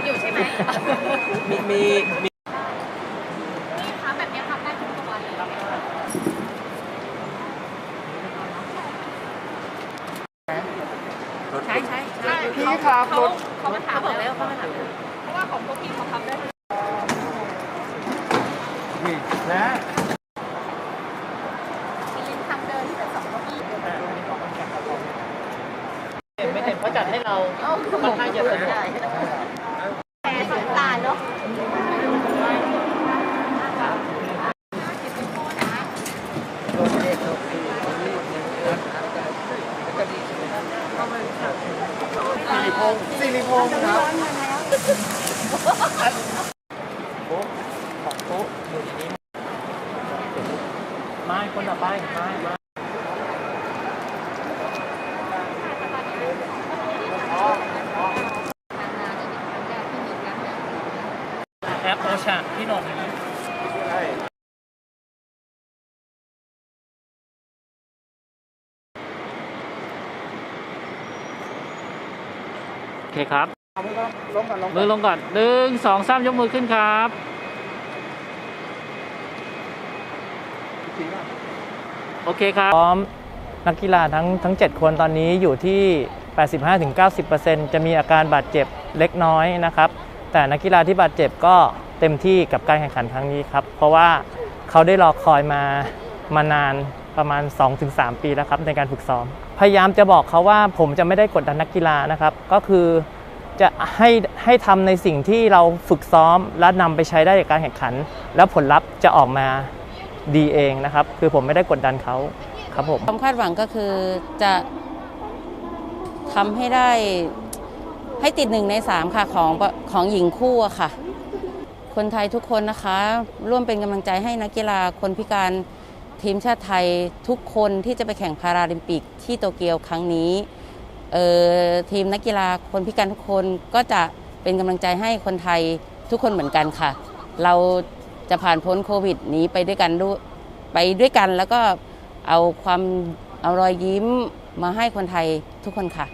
กันอยู่ใช่ไหมมีมีมีนี่คะแบบนี้ครับได้ทุกวันใช่ใช่ใช่พี่ครัรถเขาบอกแล้วเขาไม่ถามเพราะว่าของพวกพี่เขาทำได้นี่นะสองกี่เต็มไม่เห็นเพราะจัดให้เราค่นข้างจะสะดวก ริพงษ์ครับของโต๊ะอยู่ในนี้ไม่คนต่อไปไม่ไม่แอปโอชาพี่หนง ใช่ โอ เคครับเอามือลงก่อนลงก่อนมือลงก่อนหนึ่งสองสามยกมือขึ้นครับจริงป่ะโอเคครับพร้อมนักกีฬาทั้งทั้ง 7 คนตอนนี้อยู่ที่ 85-90%จะมีอาการบาดเจ็บเล็กน้อยนะครับ แต่นักกีฬาที่บาดเจ็บก็เต็มที่กับการแข่งขันครั้งนี้ครับ เพราะว่าเขาได้รอคอยมามานาน ประมาณ 2-3 ปีแล้วครับในการฝึกซ้อม พยายามจะบอกเขาว่าผมจะไม่ได้กดดันนักกีฬานะครับ ก็คือจะให้ให้ทำในสิ่งที่เราฝึกซ้อมและนำไปใช้ได้ในการแข่งขัน แล้วผลลัพธ์จะออกมาดีเองนะครับ คือผมไม่ได้กดดันเขาครับผมความคาดหวังก็คือจะทำให้ได้ให้ติดหนึ่งในสามค่ะของของหญิงคู่ค่ะ คนไทยทุกคนนะคะ ร่วมเป็นกำลังใจให้นักกีฬาคนพิการ ทีมชาติไทยทุกคนที่จะไปแข่งพาราลิมปิกที่โตเกียวครั้งนี้เอ่อทีมนักกีฬาคนพิการทุกคนก็จะเป็นกำลังใจให้คนไทยทุกคนเหมือนกันค่ะ เราจะผ่านพ้นโควิดนี้ไปด้วยกันด้วยไปด้วยกันแล้วก็เอาความเอารอยยิ้มมาให้คนไทยทุกคนค่ะ